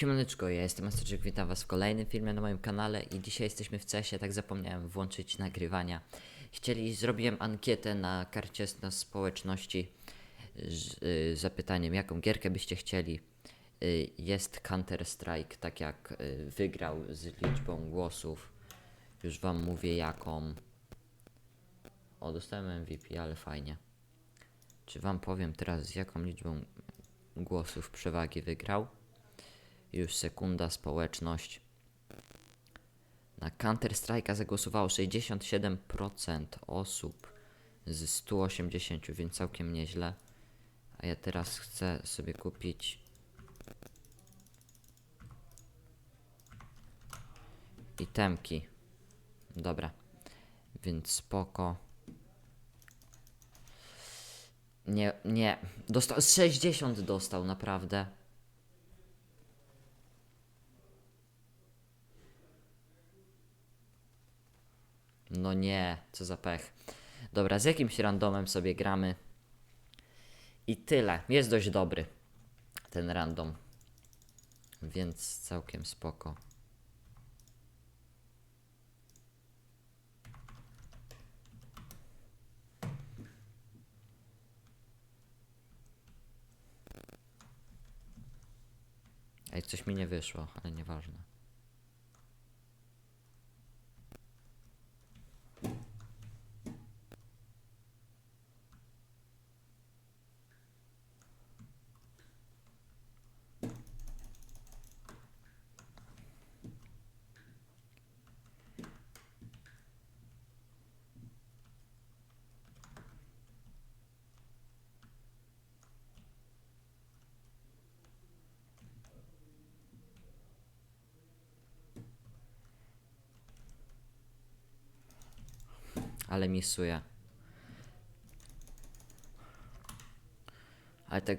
Siemaneczko, ja jestem Masterczyk, witam was w kolejnym filmie na moim kanale i dzisiaj jesteśmy w CESie, tak zapomniałem włączyć nagrywania. Chcieli, zrobiłem ankietę na karcie na społeczności z y, zapytaniem, jaką gierkę byście chcieli. Y, jest Counter Strike, tak jak y, wygrał z liczbą głosów. Już wam mówię jaką. O, dostałem MVP, ale fajnie. Czy wam powiem teraz z jaką liczbą głosów przewagi wygrał? Już sekunda, społeczność. Na Counter Strike'a zagłosowało 67% osób z 180, więc całkiem nieźle. A ja teraz chcę sobie kupić itemki. Dobra, więc spoko. Nie, nie. Dostał 60 dostał naprawdę. No nie, co za pech. Dobra, z jakimś randomem sobie gramy. I tyle. Jest dość dobry ten random. Więc całkiem spoko. Ej, coś mi nie wyszło, ale nieważne. Ale misuję. Ale te...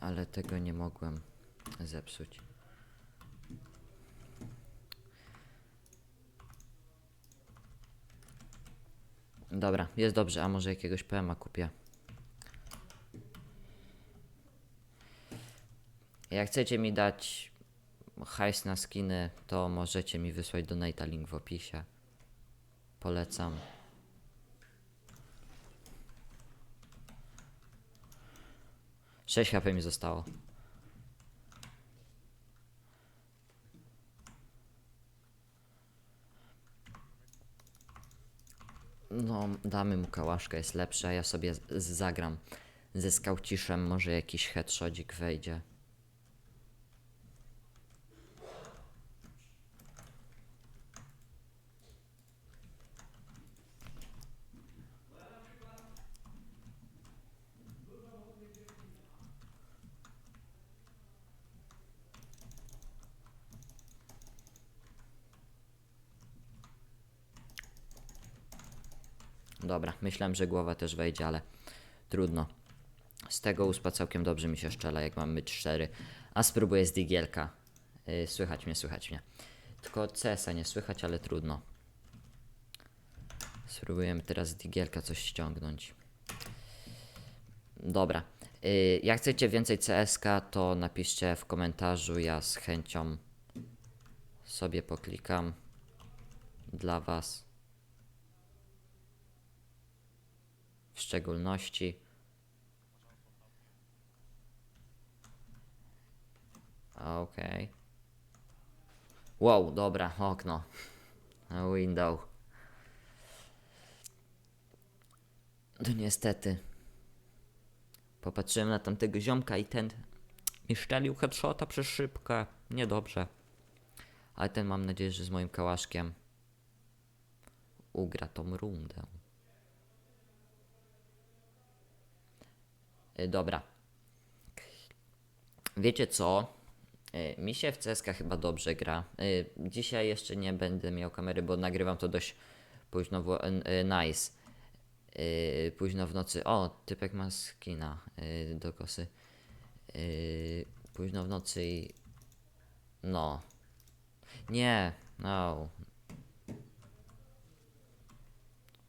Ale tego nie mogłem zepsuć. Dobra, jest dobrze, a może jakiegoś PMA kupię. Jak chcecie mi dać hajs na skiny, to możecie mi wysłać donata link w opisie. Polecam. Sześć HP mi zostało. No, damy mu kałaszkę, jest lepsza, ja sobie zagram ze skauciszem, może jakiś headshotik wejdzie. Dobra, myślałem, że głowa też wejdzie, ale trudno. Z tego uspa całkiem dobrze mi się szczela, jak mam myć 4. A spróbuję z digielka. Yy, słychać mnie, słychać mnie. Tylko CS-a nie słychać, ale trudno. Spróbujemy teraz z digielka coś ściągnąć. Dobra. Yy, jak chcecie więcej CSK, to napiszcie w komentarzu. Ja z chęcią sobie poklikam dla Was. w szczególności. Okej. Wow, dobra, okno. Window. No niestety. Popatrzyłem na tamtego ziomka i ten mi szczelił headshota przez szybkę. Niedobrze. Ale ten mam nadzieję, że z moim kałaszkiem ugra tą rundę. Dobra. Wiecie co? Y, Mi się w CSK chyba dobrze gra. Y, Dzisiaj jeszcze nie będę miał kamery, bo nagrywam to dość późno. W, nice. Późno w nocy. O, typek ma skina do kosy. Późno w nocy i. No. Nie, no.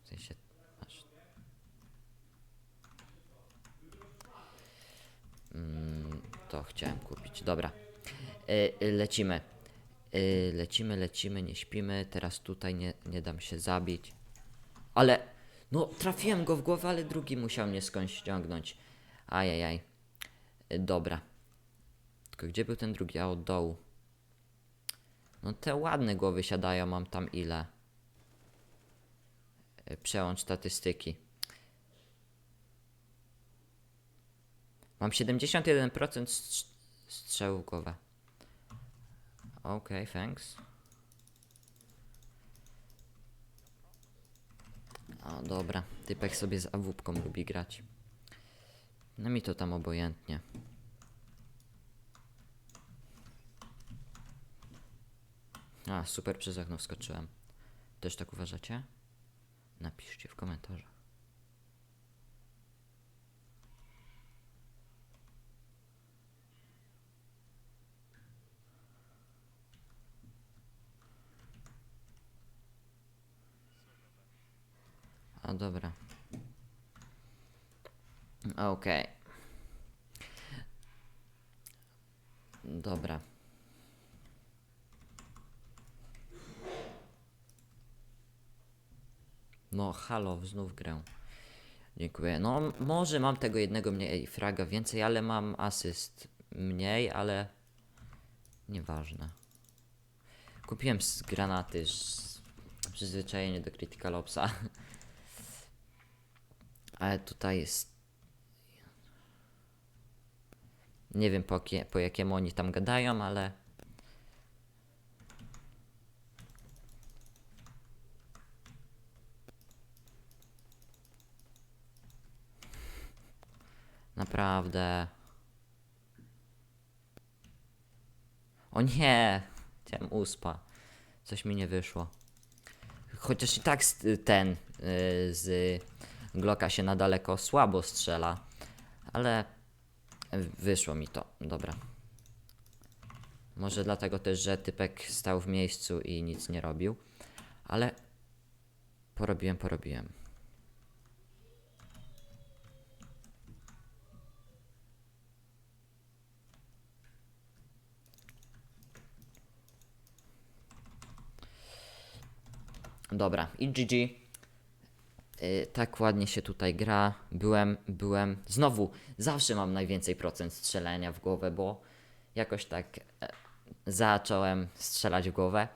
W sensie. Masz Mm, to chciałem kupić. Dobra. Y, y, lecimy. Y, lecimy, lecimy, nie śpimy. Teraz tutaj nie, nie dam się zabić. Ale, no trafiłem go w głowę, ale drugi musiał mnie skądś ściągnąć. Ajajaj. Dobra. Tylko gdzie był ten drugi? A od dołu. No te ładne głowy siadają, mam tam ile? Przełącz statystyki. Mam 71% strz- strzału w głowę. Okej, thanks. O, dobra. Typek sobie z awupką lubi grać. No mi to tam obojętnie. A, super przez okno wskoczyłem. Też tak uważacie? Napiszcie w komentarzach. A dobra. Okej. Dobra. No, halo, znów grę. Dziękuję. No, może mam tego jednego mniej fraga więcej, ale mam asyst mniej, ale nieważne. Kupiłem z granaty z przyzwyczajenie do Critical Opsa. Ale tutaj jest. Nie wiem po, kie, po jakiemu oni tam gadają, ale. Naprawdę. O nie! Chciałem uspa. Coś mi nie wyszło. Chociaż i tak ten y, z Glocka się na daleko słabo strzela, ale wyszło mi to. Dobra. Może dlatego też, że typek stał w miejscu i nic nie robił, ale porobiłem, porobiłem. Dobra, i GG. Y, tak ładnie się tutaj gra. Byłem, byłem. Znowu, zawsze mam najwięcej procent strzelania w głowę, bo jakoś tak e, zacząłem strzelać w głowę.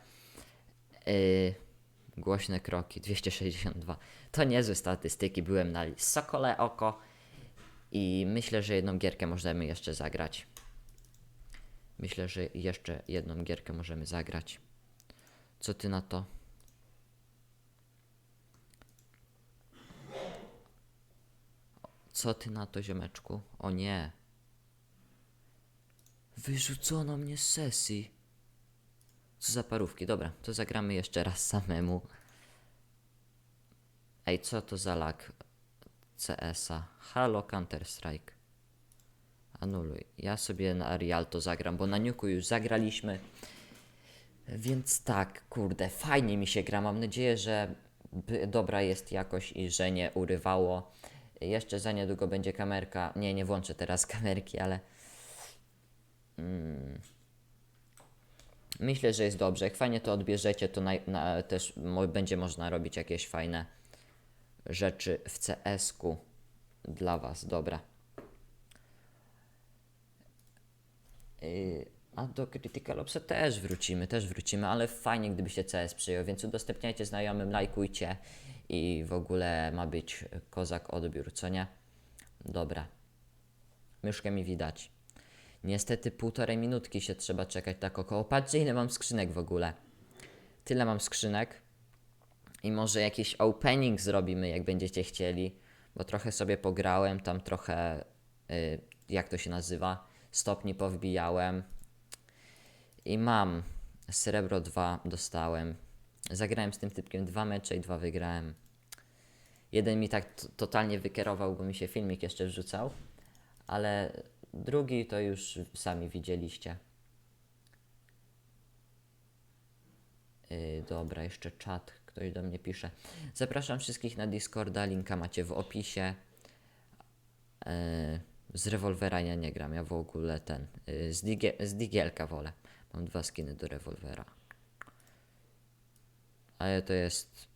Y, głośne kroki 262. To niezłe statystyki. Byłem na Sokole Oko i myślę, że jedną gierkę możemy jeszcze zagrać. Myślę, że jeszcze jedną gierkę możemy zagrać. Co ty na to? Co ty na to, ziomeczku? O nie. Wyrzucono mnie z sesji. Co za parówki? Dobra, to zagramy jeszcze raz samemu. Ej, co to za lag CS-a? Halo Counter-Strike. Anuluj. Ja sobie na Rialto zagram, bo na Nuku już zagraliśmy. Więc tak, kurde, fajnie mi się gra. Mam nadzieję, że dobra jest jakoś i że nie urywało. Jeszcze za niedługo będzie kamerka. Nie, nie włączę teraz kamerki, ale. Mm, myślę, że jest dobrze. Jak fajnie to odbierzecie, to naj, na, też będzie można robić jakieś fajne rzeczy w CS-ku dla Was. Dobra. Yy, a do Critical Opsa też wrócimy, też wrócimy, ale fajnie gdyby się CS przyjął, więc udostępniajcie znajomym, lajkujcie i w ogóle ma być kozak odbiór, co nie? Dobra. Myszkę mi widać. Niestety półtorej minutki się trzeba czekać tak około. Patrzcie ile mam skrzynek w ogóle. Tyle mam skrzynek. I może jakiś opening zrobimy, jak będziecie chcieli, bo trochę sobie pograłem, tam trochę, y, jak to się nazywa, stopni powbijałem. I mam srebro 2 dostałem. Zagrałem z tym typkiem dwa mecze i dwa wygrałem. Jeden mi tak totalnie wykierował, bo mi się filmik jeszcze wrzucał, ale drugi to już sami widzieliście. Yy, dobra, jeszcze czat. Ktoś do mnie pisze. Zapraszam wszystkich na Discorda. Linka macie w opisie. Yy, Z rewolwera ja nie gram, ja w ogóle ten. y, Z, digie, z digielka wolę. Mam dwa skiny do rewolwera. Ale to jest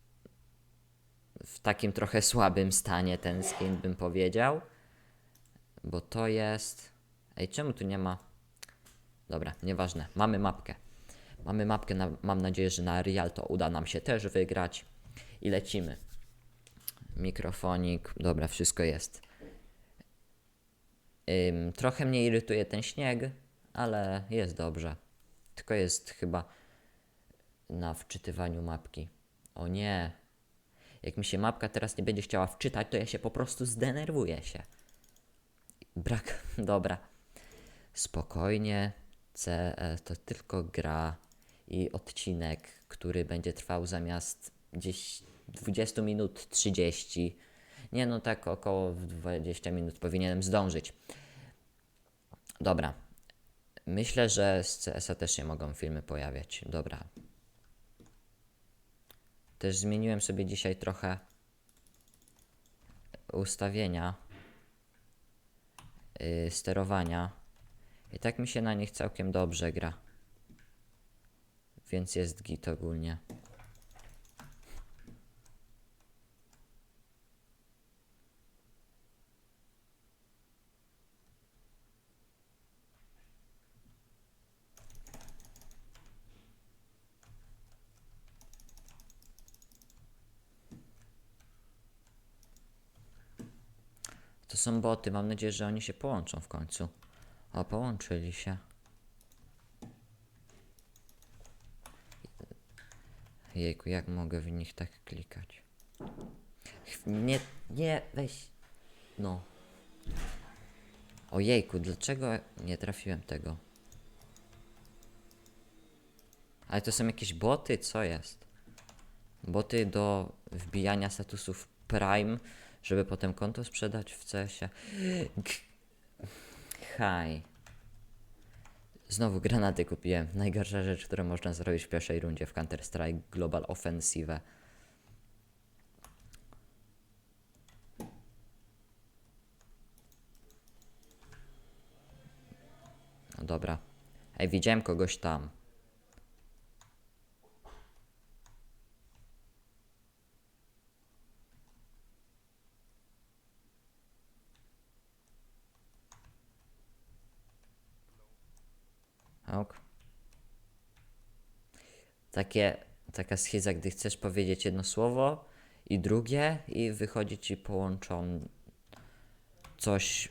w takim trochę słabym stanie ten skin, bym powiedział. Bo to jest. Ej, czemu tu nie ma. Dobra, nieważne. Mamy mapkę. Mamy mapkę, na, mam nadzieję, że na Real to uda nam się też wygrać. I lecimy. Mikrofonik, dobra, wszystko jest. Ym, trochę mnie irytuje ten śnieg, ale jest dobrze. Tylko jest chyba na wczytywaniu mapki. O nie. Jak mi się mapka teraz nie będzie chciała wczytać, to ja się po prostu zdenerwuję się. Brak, dobra. Spokojnie. CE to tylko gra i odcinek, który będzie trwał zamiast gdzieś 20 minut 30. Nie no, tak około 20 minut powinienem zdążyć. Dobra. Myślę, że z CS-a też się mogą filmy pojawiać. Dobra. Też zmieniłem sobie dzisiaj trochę ustawienia yy, sterowania. I tak mi się na nich całkiem dobrze gra. Więc jest git ogólnie. To są boty, mam nadzieję, że oni się połączą w końcu. O, połączyli się. Jejku, jak mogę w nich tak klikać? Nie, nie, weź. No. Ojejku, dlaczego nie trafiłem tego? Ale to są jakieś boty? Co jest? Boty do wbijania statusów Prime, żeby potem konto sprzedać w CS-ie. Haj. Znowu granaty kupiłem. Najgorsza rzecz, którą można zrobić w pierwszej rundzie w Counter-Strike Global Offensive. No dobra. Ej, widziałem kogoś tam. Takie, taka schiza, gdy chcesz powiedzieć jedno słowo i drugie i wychodzi ci połączon coś...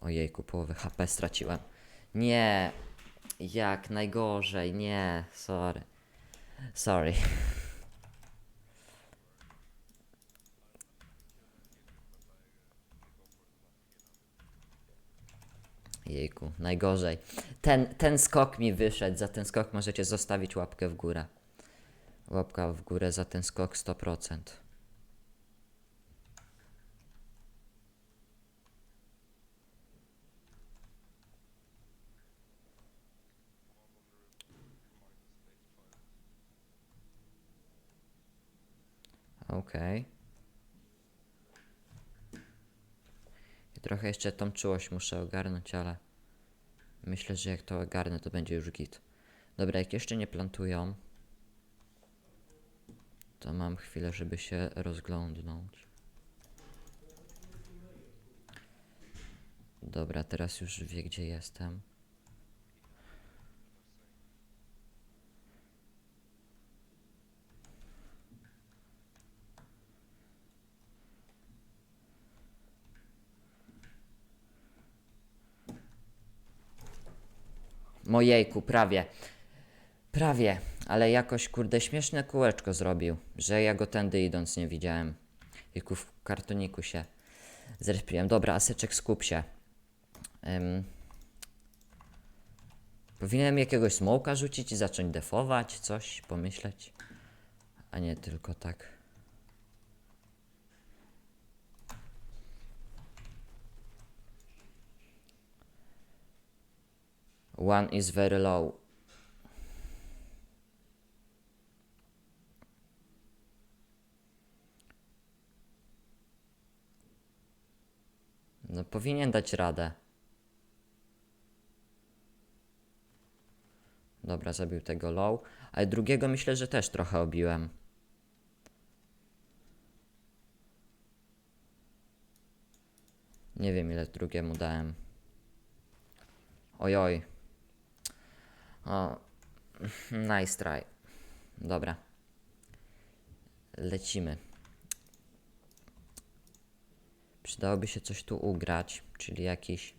Ojejku, połowę HP straciłem. Nie, jak najgorzej, nie, sorry. Sorry. Jejku, najgorzej. Ten, ten skok mi wyszedł. Za ten skok możecie zostawić łapkę w górę. Łapka w górę za ten skok 100%. Okej. Trochę jeszcze tą czułość muszę ogarnąć, ale myślę, że jak to ogarnę, to będzie już git. Dobra, jak jeszcze nie plantują, to mam chwilę, żeby się rozglądnąć. Dobra, teraz już wie, gdzie jestem. Mojejku, prawie. Prawie, ale jakoś kurde śmieszne kółeczko zrobił, że ja go tędy idąc nie widziałem. Jejku, w kartoniku się zrespiłem. Dobra, Aseczek, skup się. Ym... Powinienem jakiegoś smoka rzucić i zacząć defować, coś pomyśleć. A nie tylko tak. One is very low. No powinien dać radę. Dobra, zabił tego low. Ale drugiego myślę, że też trochę obiłem. Nie wiem ile drugiemu dałem. Ojoj. O. Nice try. Dobra. Lecimy. Przydałoby się coś tu ugrać, czyli jakiś.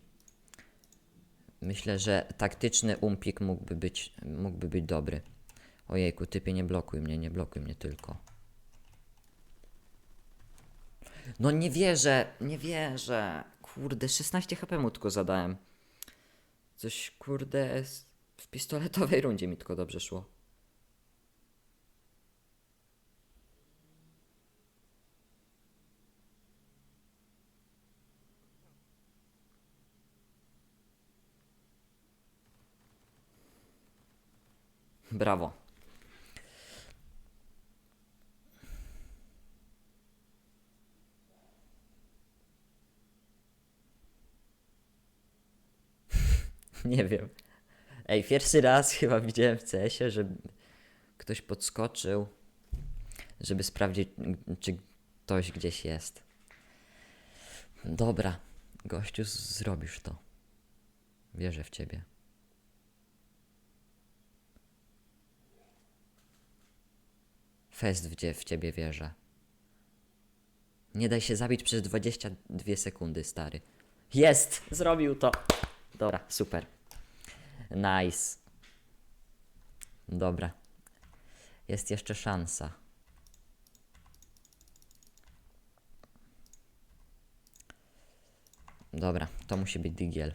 Myślę, że taktyczny umpik mógłby być, mógłby być dobry. Ojejku, typie, nie blokuj mnie, nie blokuj mnie tylko. No nie wierzę, nie wierzę. Kurde, 16 HP mu tylko zadałem. Coś, kurde, s- w pistoletowej rundzie mi tylko dobrze szło. Brawo. Nie wiem. Ej, pierwszy raz chyba widziałem w CS-ie, że ktoś podskoczył, żeby sprawdzić, czy ktoś gdzieś jest. Dobra, gościu, zrobisz to. Wierzę w ciebie. Fest cie, w ciebie wierzę. Nie daj się zabić przez 22 sekundy, stary. Jest! Zrobił to! Dobra, super. Nice. Dobra. Jest jeszcze szansa. Dobra, to musi być digiel.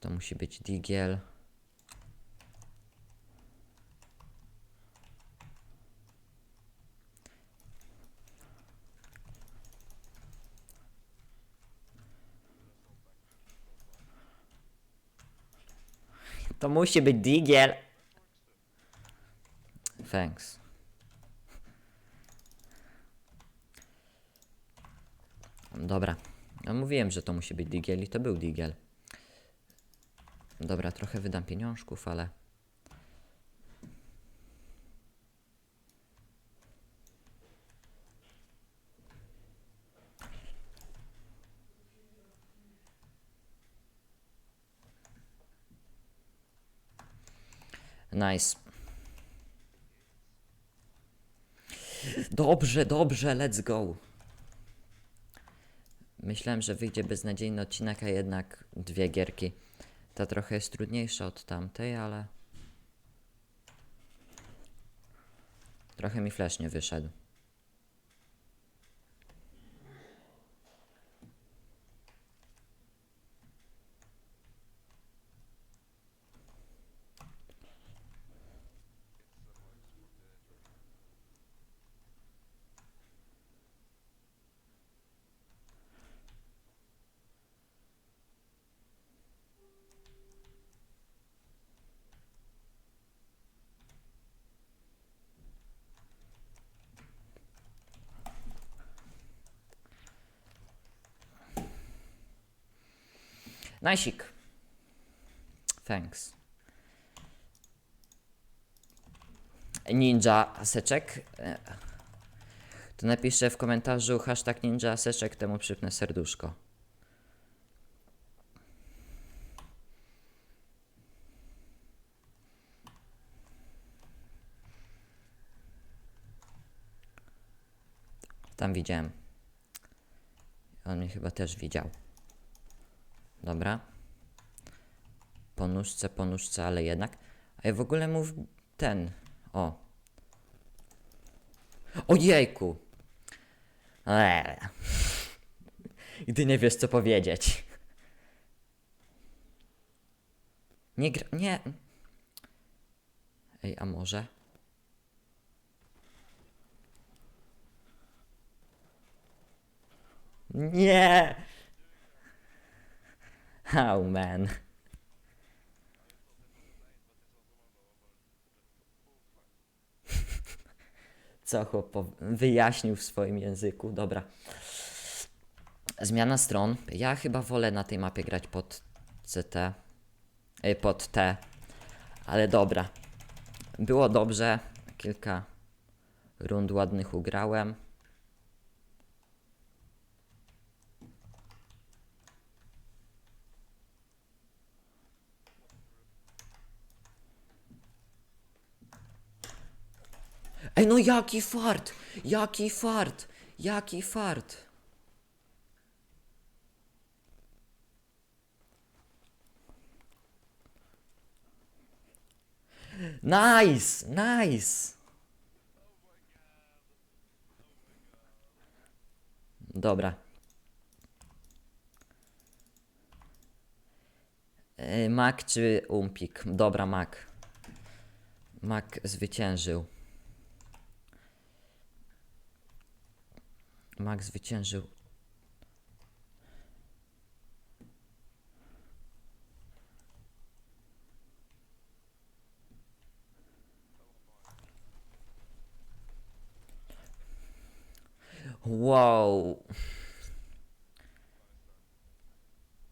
To musi być digiel. To musi być digiel. Thanks. Dobra. No mówiłem, że to musi być digiel i to był digiel. Dobra, trochę wydam pieniążków, ale... Nice. Dobrze, dobrze, let's go. Myślałem, że wyjdzie beznadziejny odcinek, a jednak dwie gierki. Ta trochę jest trudniejsza od tamtej, ale... Trochę mi flash nie wyszedł. Najsik. Thanks. Ninja Aseczek. E, To napiszę w komentarzu hashtag Ninja Aseczek, temu przypnę serduszko. Tam widziałem. On mnie chyba też widział. Dobra. Po nóżce, po nóżce, ale jednak. Ja w ogóle mów ten. O. Ojejku! Eee. Gdy nie wiesz co powiedzieć. Nie gra... Nie. Ej, a może? Nie! Oh man. Co chłop wyjaśnił w swoim języku? Dobra. Zmiana stron. Ja chyba wolę na tej mapie grać pod CT. y, Pod T. Ale dobra. Było dobrze. Kilka rund ładnych ugrałem. Ej, no jaki fart! Jaki fart! Jaki fart! Nice! Nice! Dobra. E, Mak czy Umpik? Dobra, Mak. Mak zwyciężył. Mak zwyciężył. Wow.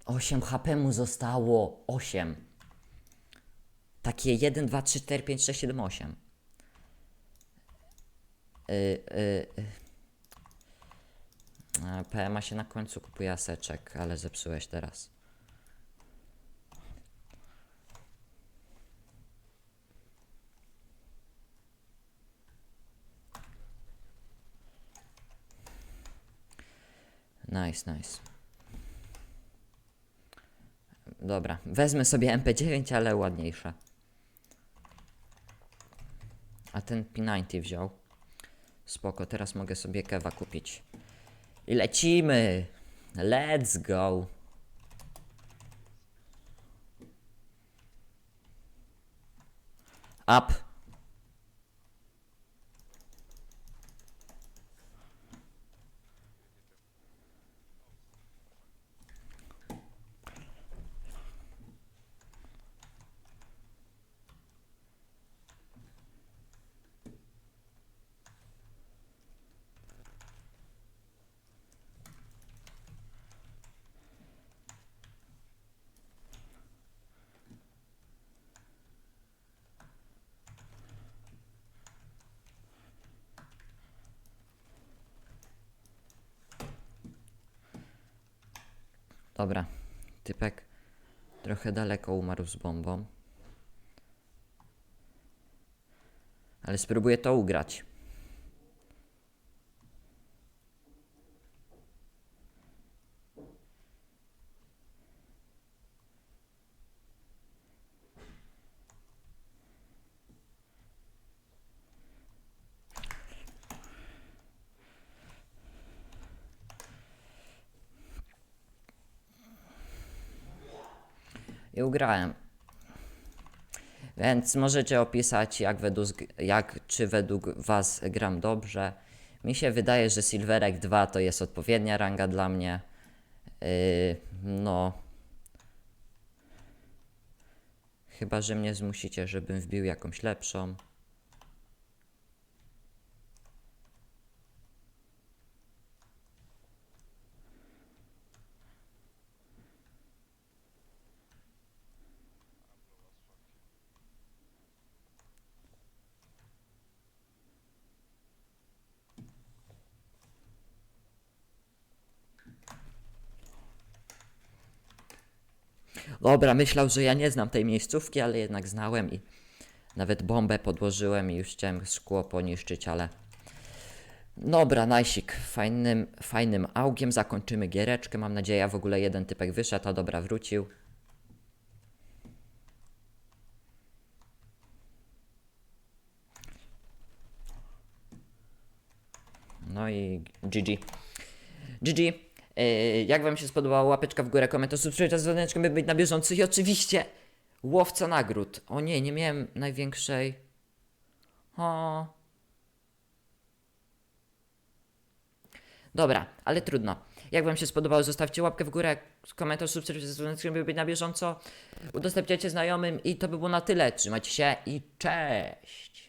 8 HP mu zostało. 8. Takie 1, 2, 3, 4, 5, 6, 7, 8. Yy, yy, A, PMA się na końcu kupuje aseczek, ale zepsułeś teraz. Nice, nice. Dobra, wezmę sobie MP9, ale ładniejsza. A ten P90 wziął. Spoko, teraz mogę sobie kewa kupić. I lecimy! Let's go! Up! Dobra, typek trochę daleko umarł z bombą. Ale spróbuję to ugrać. Więc możecie opisać, jak, według, jak czy według Was gram dobrze. Mi się wydaje, że Silverek 2 to jest odpowiednia ranga dla mnie. Yy, no. Chyba, że mnie zmusicie, żebym wbił jakąś lepszą. Dobra, myślał, że ja nie znam tej miejscówki, ale jednak znałem i nawet bombę podłożyłem i już chciałem szkło poniszczyć, ale... Dobra, najsik, fajnym, fajnym augiem zakończymy giereczkę, mam nadzieję, w ogóle jeden typek wyszedł, a dobra, wrócił. No i GG. GG. Yy, jak wam się spodobało, łapeczka w górę, komentarz, subskrypcja z dzwoneczkiem, by być na bieżąco i oczywiście łowca nagród. O nie, nie miałem największej... O. Dobra, ale trudno. Jak wam się spodobało, zostawcie łapkę w górę, komentarz, subskrypcja z dzwoneczkiem, by być na bieżąco. Udostępniajcie znajomym i to by było na tyle. Trzymajcie się i cześć!